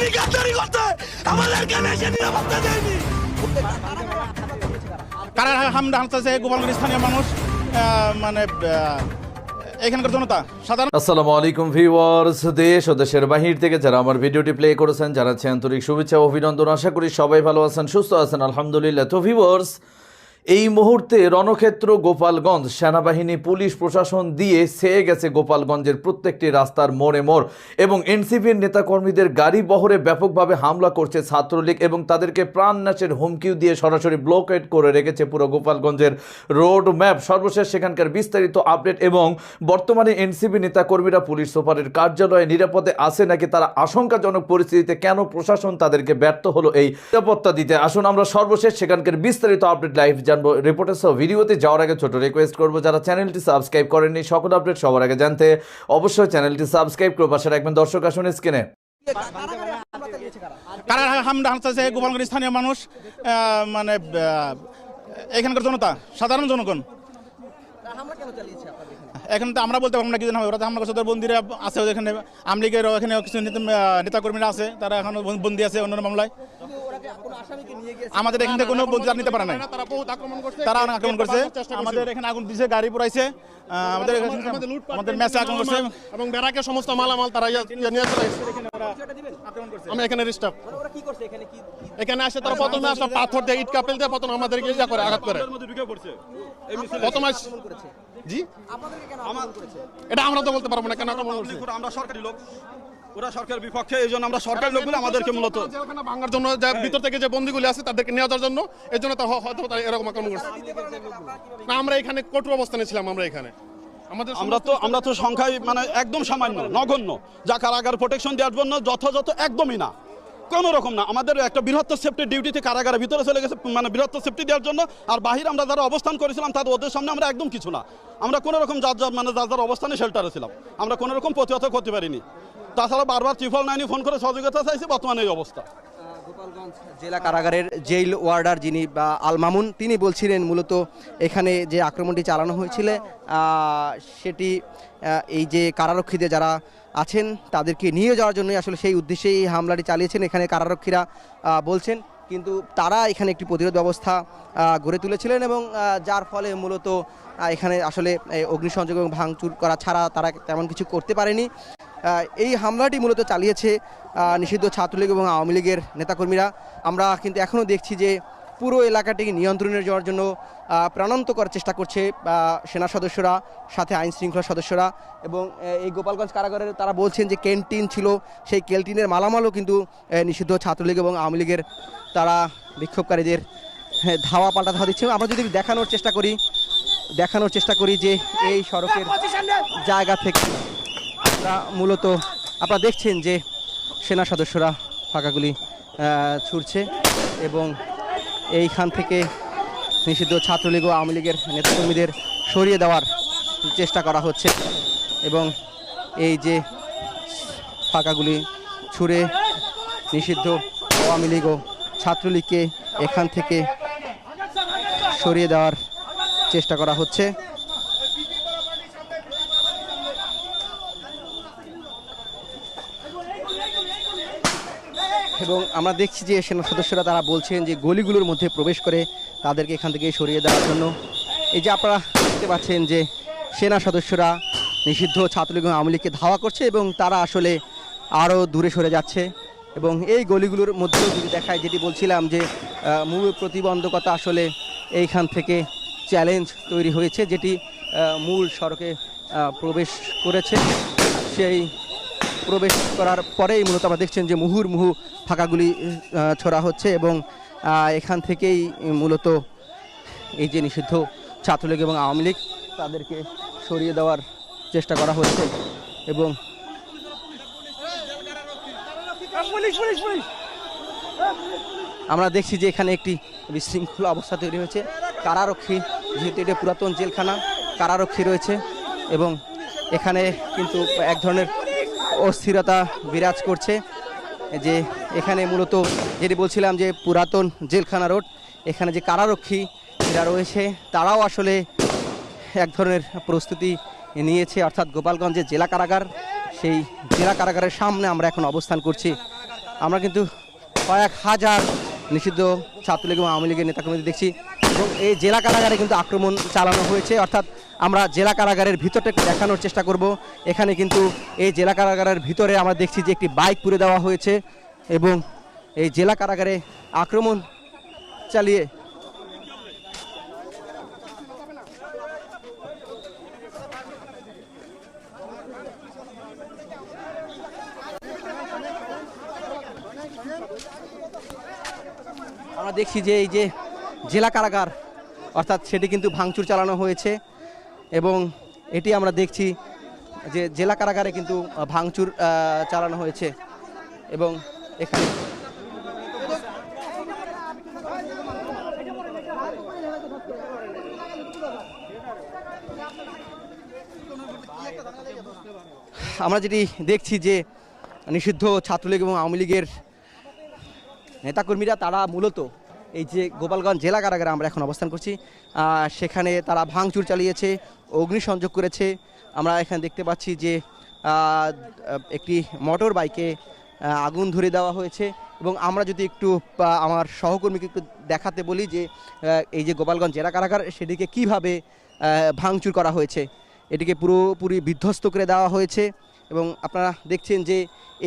বাহিনী গাদ্দারি করতে আমাদেরকে দেশে নিরাপত্তা দেয়নি। কারা হামলা হামতাছে গোপালগঞ্জ স্থানীয় মানুষ মানে এখানকার জনতা সাধারণ আসসালামু আলাইকুম ভিউয়ার্স দেশ ও দেশের বাহির থেকে যারা আমার ভিডিওটি প্লে করেছেন জানাচ্ছি আন্তরিক শুভেচ্ছা অভিনন্দন আশা করি সবাই ভালো আছেন সুস্থ আছেন আলহামদুলিল্লাহ। তো ভিউয়ার্স এই মুহূর্তে রণক্ষেত্র, গোপালগঞ্জ সেনাবাহিনী, পুলিশ প্রশাসন দিয়ে সেয়ে গেছে গোপালগঞ্জের প্রত্যেকটি রাস্তার মোড়ে মোড় এবং এনসিপির নেতাকর্মীদের গাড়ি বহরে ব্যাপকভাবে হামলা করছে ছাত্রলীগ এবং তাদেরকে প্রাণনাশের হুমকিও দিয়ে সরাসরি ব্লকেট করে রেখেছে পুরো গোপালগঞ্জের রোড ম্যাপ। সর্বশেষ সেখানকার বিস্তারিত আপডেট এবং বর্তমানে এনসিপি নেতাকর্মীরা পুলিশ সুপারের কার্যালয়ে নিরাপদে আছে নাকি তারা আশঙ্কাজনক পরিস্থিতিতে কেন প্রশাসন তাদেরকে ব্যর্থ হলো এই নিরাপত্তা দিতে? আসুন আমরা সর্বশেষ সেখানকার বিস্তারিত আপডেট লাইভ জানব রিপোর্টার সহ ভিডিওতে যাওয়ার আগে ছোট রিকোয়েস্ট করব, যারা চ্যানেলটি সাবস্ক্রাইব করেননি, সকল আপডেট সবার আগে জানতে অবশ্যই চ্যানেলটি সাবস্ক্রাইব করে পাশে রাখবেন। দর্শক, আসুন স্ক্রিনে গোপালগঞ্জ স্থানীয় মানুষ মানে এখানকার জনতা, সাধারণ জনগণ? এখন তো আমরা বলতে পারব না কি হবে, ওরা তো হামলা করছে বন্দিরা আছে, ওদের এখানে আমলিগের এখানে কিছু নেতাকর্মীরা আছে, তারা এখন বন্দি আছে অন্য মামলায়। আমাদের এখান থেকে কোনো বন্দি নিতে পারে নাই। তারা আক্রমণ করছে। অনেক আক্রমণ করছে। আমাদের এখানে আগুন দিছে গাড়ি পুরাইছে আমাদের আমাদের ম্যাচে আগুন করছে এবং ব্যারাকের সমস্ত মালামাল তারা ইয়া- নিয়ে। আমি এখানে রিস্টাফ এখানে আসে তারা প্রথমে আসলে পাথর দিয়ে ইট কাপেল দিয়ে প্রথমে আমাদেরকে ইয়া করে আঘাত করে। প্রথমে আস- জি? এটা আমরা তো বলতে পারব না কেন আক্রমণ করছে? আমরা সরকারি লোক। ওরা সরকারের বিপক্ষে এই জন্য আমরা সরকারের লোকগুলো আমাদেরকে মূলত জেলখানা ভাঙার জন্য যা ভিতর থেকে যে বন্দিগুলি আছে তাদেরকে নিয়ে যাওয়ার জন্য এই জন্য তা হয়তো তারা এরকম আক্রমণ করছে। না আমরা এখানে কঠোর অবস্থানে ছিলাম আমরা এখানে। আমাদের আমরা তো আমরা তো সংখ্যায় মানে একদম সামান্য নগণ্য। যা কারাগার প্রোটেকশন দেওয়ার জন্য যথাযথ একদমই না। কোনো রকম না। আমাদের একটা বৃহত্তর সেফটি ডিউটিতে কারাগারে ভিতরে চলে গেছে মানে বৃহত্তর সেফটি দেওয়ার জন্য। আর বাহির আমরা যারা অবস্থান করেছিলাম, তাদের, ওদের সামনে আমরা একদম কিছু না। আমরা কোনো রকম যার যার মানে যার যার অবস্থানে শেল্টারে ছিলাম। আমরা কোনো রকম প্রতিহত করতে পারিনি তাছাড়া বারবার ত্রিফল নাইনি ফোন করে সহযোগিতা চাইছে, বর্তমানে এই অবস্থা। গোপালগঞ্জ জেলা কারাগারের জেল ওয়ার্ডার যিনি, বা আল মামুন, তিনি বলছিলেন মূলত এখানে যে আক্রমণটি চালানো হয়েছিল সেটি এই যে কারারক্ষীদের যারা আছেন তাদেরকে নিয়ে যাওয়ার জন্যই আসলে সেই উদ্দেশ্যেই এই হামলাটি চালিয়েছেন। এখানে কারারক্ষীরা বলছেন কিন্তু তারা এখানে একটি প্রতিরোধ ব্যবস্থা গড়ে তুলেছিলেন এবং যার ফলে মূলত এখানে আসলে অগ্নিসংযোগ এবং ভাঙচুর করা ছাড়া তারা তেমন কিছু করতে পারেনি। এই হামলাটি মূলত চালিয়েছে নিষিদ্ধ ছাত্রলীগ এবং আওয়ামী লীগের নেতাকর্মীরা। আমরা কিন্তু এখনও দেখছি যে পুরো এলাকাটিকে নিয়ন্ত্রণে যাওয়ার জন্য প্রাণান্ত করার চেষ্টা করছে সেনা সদস্যরা, সাথে আইন শৃঙ্খলা সদস্যরা এবং এই গোপালগঞ্জ কারাগারের তারা বলছেন যে ক্যান্টিন ছিল, সেই ক্যান্টিনের মালামালও কিন্তু নিষিদ্ধ ছাত্রলীগ এবং আওয়ামী লীগের তারা বিক্ষোভকারীদের ধাওয়া পাল্টা ধাওয়া দিচ্ছে। আমরা যদি দেখানোর চেষ্টা করি, দেখানোর চেষ্টা করি যে এই সড়কের জায়গা থেকে মূলত, আপনারা দেখছেন যে সেনা সদস্যরা ফাঁকাগুলি ছুড়ছে এবং এইখান থেকে নিষিদ্ধ ছাত্রলীগ ও আওয়ামী লীগের নেতাকর্মীদের সরিয়ে দেওয়ার চেষ্টা করা হচ্ছে এবং এই যে ফাঁকাগুলি ছুঁড়ে নিষিদ্ধ আওয়ামী লীগ ও ছাত্রলীগকে এখান থেকে সরিয়ে দেওয়ার চেষ্টা করা হচ্ছে। এবং আমরা দেখছি যে সেনা সদস্যরা তারা বলছেন যে গলিগুলোর মধ্যে প্রবেশ করে তাদেরকে এখান থেকে সরিয়ে দেওয়ার জন্য। এই যে আপনারা দেখতে পাচ্ছেন যে সেনা সদস্যরা নিষিদ্ধ ছাত্রলীগ আওয়ামী লীগকে ধাওয়া করছে এবং তারা আসলে আরও দূরে সরে যাচ্ছে। এবং এই গলিগুলোর মধ্যেও যদি দেখায়, যেটি বলছিলাম যে মূল প্রতিবন্ধকতা আসলে এইখান থেকে চ্যালেঞ্জ তৈরি হয়েছে, যেটি মূল সড়কে প্রবেশ করেছে। সেই প্রবেশ করার পরেই মূলত আমরা দেখছেন যে মুহুর্মুহু ফাঁকাগুলি ছোড়া হচ্ছে এবং এখান থেকেই মূলত এই যে নিষিদ্ধ ছাত্রলীগ এবং আওয়ামী লীগ তাদেরকে সরিয়ে দেওয়ার চেষ্টা করা হচ্ছে এবং আমরা দেখছি যে এখানে একটি বিশৃঙ্খলা অবস্থা তৈরি হয়েছে। কারারক্ষী, যেহেতু এটা পুরাতন জেলখানা, কারারক্ষী রয়েছে এবং এখানে কিন্তু এক ধরনের অস্থিরতা বিরাজ করছে। যে এখানে মূলত যেটি বলছিলাম যে পুরাতন জেলখানা রোড, এখানে যে কারারক্ষী যারা রয়েছে, তারাও আসলে এক ধরনের প্রস্তুতি নিয়েছে। অর্থাৎ গোপালগঞ্জের জেলা কারাগার, সেই জেলা কারাগারের সামনে আমরা এখন অবস্থান করছি। আমরা কিন্তু কয়েক হাজার নিষিদ্ধ ছাত্রলীগ এবং আওয়ামী লীগের নেতাকর্মীদের দেখছি এবং এই জেলা কারাগারে কিন্তু আক্রমণ চালানো হয়েছে। অর্থাৎ আমরা জেলা কারাগারের ভিতরটা একটু দেখানোর চেষ্টা করব। এখানে কিন্তু এই জেলা কারাগারের ভিতরে আমরা দেখছি যে একটি বাইক পুড়ে দেওয়া হয়েছে এবং এই জেলা কারাগারে আক্রমণ চালিয়ে আমরা দেখছি যে এই যে জেলা কারাগার, অর্থাৎ সেটি কিন্তু ভাঙচুর চালানো হয়েছে। এবং এটি আমরা দেখছি যে জেলা কারাগারে কিন্তু ভাঙচুর চালানো হয়েছে এবং এখানে আমরা যেটি দেখছি যে নিষিদ্ধ ছাত্রলীগ এবং আওয়ামী লীগের নেতাকর্মীরা, তারা মূলত এই যে গোপালগঞ্জ জেলা কারাগারে আমরা এখন অবস্থান করছি সেখানে তারা ভাঙচুর চালিয়েছে, অগ্নিসংযোগ করেছে। আমরা এখানে দেখতে পাচ্ছি যে একটি মোটর বাইকে আগুন ধরে দেওয়া হয়েছে এবং আমরা যদি একটু আমার সহকর্মীকে একটু দেখাতে বলি যে এই যে গোপালগঞ্জ জেলা কারাগার, সেটিকে কীভাবে ভাঙচুর করা হয়েছে। এটিকে পুরোপুরি বিধ্বস্ত করে দেওয়া হয়েছে এবং আপনারা দেখছেন যে,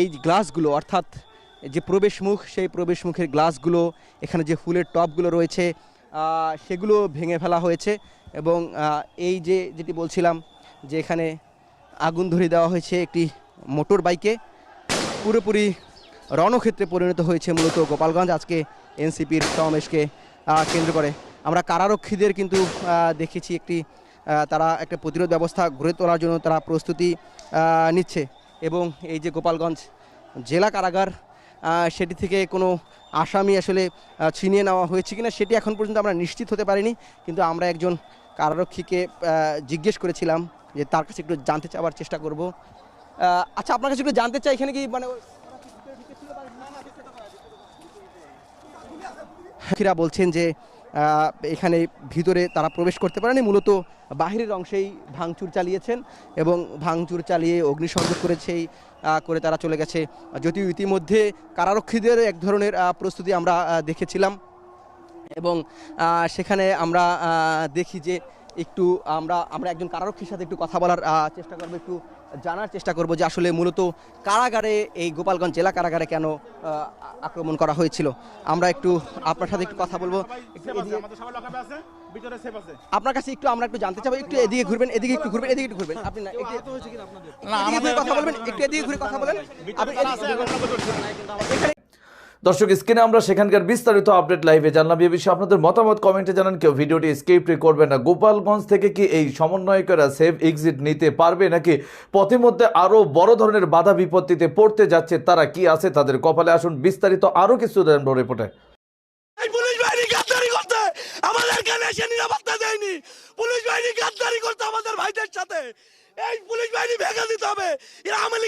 এই গ্লাসগুলো অর্থাৎ যে প্রবেশমুখ, সেই প্রবেশমুখের গ্লাসগুলো, এখানে যে ফুলের টপগুলো রয়েছে সেগুলো ভেঙে ফেলা হয়েছে এবং এই যে যেটি বলছিলাম যে এখানে আগুন ধরিয়ে দেওয়া হয়েছে একটি মোটর বাইকে, পুরোপুরি রণক্ষেত্রে পরিণত হয়েছে মূলত গোপালগঞ্জ। আজকে এনসিপির সমাবেশকে কেন্দ্র করে। আমরা কারারক্ষীদের কিন্তু দেখেছি একটি তারা একটা প্রতিরোধ ব্যবস্থা গড়ে তোলার জন্য তারা প্রস্তুতি নিচ্ছে এবং এই যে গোপালগঞ্জ জেলা কারাগার সেটি থেকে কোনো আসামি আসলে ছিনিয়ে নেওয়া হয়েছে কিনা সেটি এখন পর্যন্ত আমরা নিশ্চিত হতে পারিনি। কিন্তু আমরা একজন কারারক্ষীকে জিজ্ঞেস করেছিলাম যে তার কাছে একটু জানতে চাওয়ার চেষ্টা করব। আচ্ছা আপনার কাছে একটু জানতে চাই এখানে কি মানে সাক্ষীরা বলছেন যে এখানে ভিতরে তারা প্রবেশ করতে পারেনি, মূলত বাহিরের অংশেই ভাঙচুর চালিয়েছেন এবং ভাঙচুর চালিয়ে অগ্নিসংযোগ করেছেই করে তারা চলে গেছে। যদিও ইতিমধ্যে কারারক্ষীদের এক ধরনের প্রস্তুতি আমরা দেখেছিলাম এবং সেখানে আমরা দেখি যে একটু আমরা আমরা একজন কারারক্ষীর সাথে একটু কথা বলার চেষ্টা করব একটু জানার চেষ্টা করব যে আসলে মূলত কারাগারে এই গোপালগঞ্জ জেলা কারাগারে কেন আক্রমণ করা হয়েছিল। আমরা একটু আপনার সাথে একটু কথা বলব। একটু এদিকে- আমাদের সবাই লকাপে আছে ভিতরে সেফ আছে। আপনার কাছে একটু আমরা একটু জানতে চাবো একটু এদিকে ঘুরবেন এদিকে একটু ঘুরবেন এদিকে একটু ঘুরবেন। আপনি না কথা বলবেন একটু এদিকে ঘুরে কথা বলেন। আপনি দর্শক, স্ক্রিনে আমরা সেখানকার বিস্তারিত আপডেট লাইভে জানলাম। এ বিষয়ে আপনাদের মতামত, কমেন্টে জানান। কেউ ভিডিওটি স্কিপ করবে না। গোপালগঞ্জ থেকে কি এই সমন্বয়করা সেফ এক্সিট নিতে পারবে নাকি পথে মধ্যে আরও বড় ধরনের বাধা বিপত্তিতে পড়তে যাচ্ছে, তারা কি আছে তাদের কপালে? আসুন বিস্তারিত আরও কিছু জানব রিপোর্টে। দেয়নি। পুলিশ করতে আমাদের ভাইদের সাথে। এই পুলিশ বাহিনী ভেঙে দিতে হবে। এরা আওয়ামী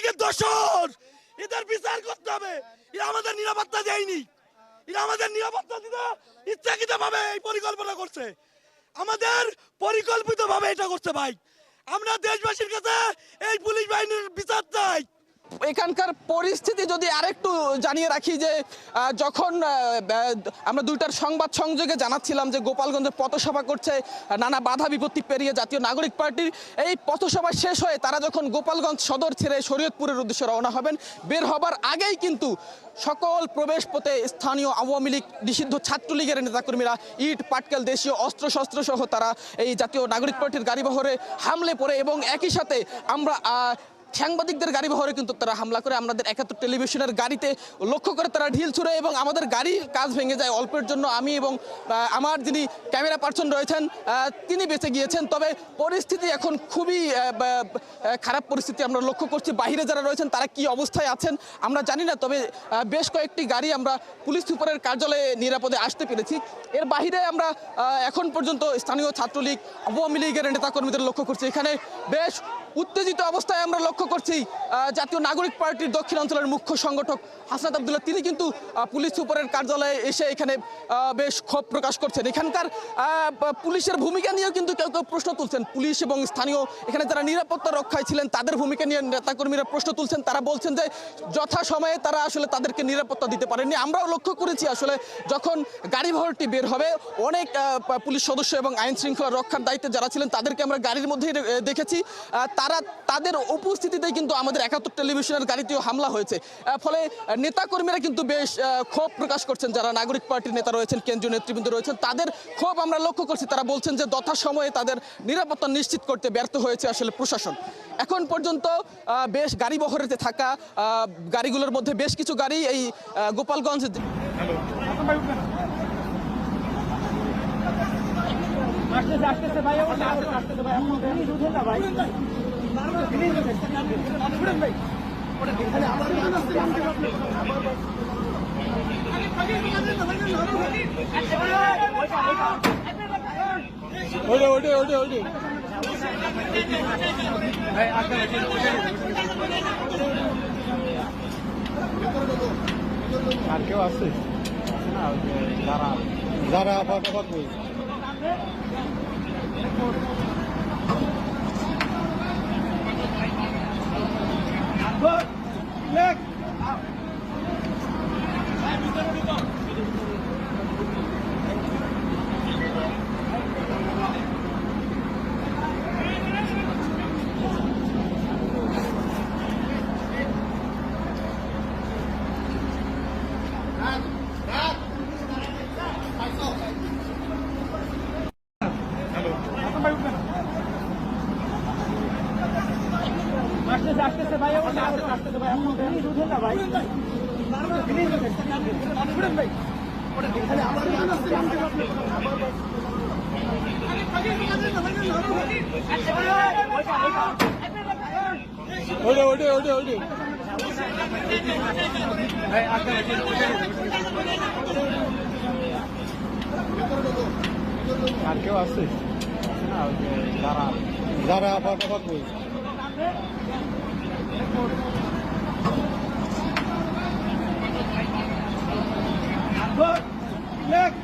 এদের বিচার করতে হবে। এরা আমাদের নিরাপত্তা দেয়নি। এরা আমাদের নিরাপত্তা দিতে ইচ্ছাকৃত ভাবে এই পরিকল্পনা করছে। আমাদের পরিকল্পিত ভাবে এটা করছে ভাই। আমরা দেশবাসীর কাছে এই পুলিশ বাহিনীর বিচার চাই। এখানকার পরিস্থিতি যদি আরেকটু জানিয়ে রাখি যে যখন আমরা দুইটার সংবাদ সংযোগে জানাচ্ছিলাম যে গোপালগঞ্জে পথসভা করছে নানা বাধা বিপত্তি পেরিয়ে জাতীয় নাগরিক পার্টির এই পথসভা শেষ হয়ে তারা যখন গোপালগঞ্জ সদর ছেড়ে শরীয়তপুরের উদ্দেশ্যে রওনা হবেন, বের হবার আগেই কিন্তু সকল প্রবেশ পথে স্থানীয় আওয়ামী লীগ, নিষিদ্ধ ছাত্রলীগের নেতাকর্মীরা ইট, পাটকেল, দেশীয় অস্ত্রশস্ত্র সহ তারা এই জাতীয় নাগরিক পার্টির গাড়িবহরে হামলে পড়ে এবং একই সাথে আমরা সাংবাদিকদের গাড়ি বহরে কিন্তু তারা হামলা করে। আমাদের একাত্তর টেলিভিশনের গাড়িতে লক্ষ্য করে তারা ঢিল ছুড়ে এবং আমাদের গাড়ির কাজ ভেঙে যায় অল্পের জন্য। আমি এবং আমার যিনি ক্যামেরা পার্সন রয়েছেন তিনি বেঁচে গিয়েছেন। তবে পরিস্থিতি এখন খুবই খারাপ পরিস্থিতি আমরা লক্ষ্য করছি। বাইরে যারা রয়েছেন, তারা কি অবস্থায় আছেন আমরা জানি না। তবে বেশ কয়েকটি গাড়ি আমরা পুলিশ সুপারের কার্যালয়ে নিরাপদে আসতে পেরেছি। এর বাইরে আমরা এখন পর্যন্ত স্থানীয় ছাত্রলীগ, আওয়ামী লীগের নেতাকর্মীদের লক্ষ্য করছি। এখানে বেশ উত্তেজিত অবস্থায় আমরা লক্ষ্য করছি জাতীয় নাগরিক পার্টির দক্ষিণ অঞ্চলের মুখ্য সংগঠক হাসনাত আবদুল্লাহ। তিনি কিন্তু পুলিশ সুপারের কার্যালয়ে এসে এখানে বেশ ক্ষোভ প্রকাশ করছেন। এখানকার পুলিশের ভূমিকা নিয়েও কিন্তু কেউ কেউ প্রশ্ন তুলছেন। পুলিশ এবং স্থানীয় এখানে যারা নিরাপত্তা রক্ষায় ছিলেন তাদের ভূমিকা নিয়ে নেতাকর্মীরা প্রশ্ন তুলছেন। তারা বলছেন যে যথা সময়ে তারা আসলে তাদেরকে নিরাপত্তা দিতে পারেননি। আমরাও লক্ষ্য করেছি আসলে যখন গাড়ি ভরটি বের হবে অনেক পুলিশ সদস্য এবং আইন শৃঙ্খলা রক্ষার দায়িত্বে যারা ছিলেন তাদেরকে আমরা গাড়ির মধ্যেই দেখেছি। আহ, তারা তাদের উপস্থিতিতে কিন্তু আমাদের একাত্তর টেলিভিশনের গাড়িতেও হামলা হয়েছে। ফলে নেতাকর্মীরা কিন্তু বেশ ক্ষোভ প্রকাশ করছেন। যারা নাগরিক পার্টির নেতা রয়েছেন, কেন্দ্রীয় নেতৃবৃন্দ রয়েছেন, তাদের ক্ষোভ আমরা লক্ষ্য করছি। তারা বলছেন যে যথা সময়ে তাদের নিরাপত্তা নিশ্চিত করতে ব্যর্থ হয়েছে আসলে প্রশাসন। এখন পর্যন্ত বেশ গাড়ি বহরেতে থাকা গাড়িগুলোর মধ্যে বেশ কিছু গাড়ি এই আহ, গোপালগঞ্জ ওইটা ওইটা ওইটা ওইটা আর কেউ আছে? যারা যারা আপাতত কই But, left. ওইটা ওইটা ওইটা ওইটা আর কেউ আছে যারা যারা আপাতত কই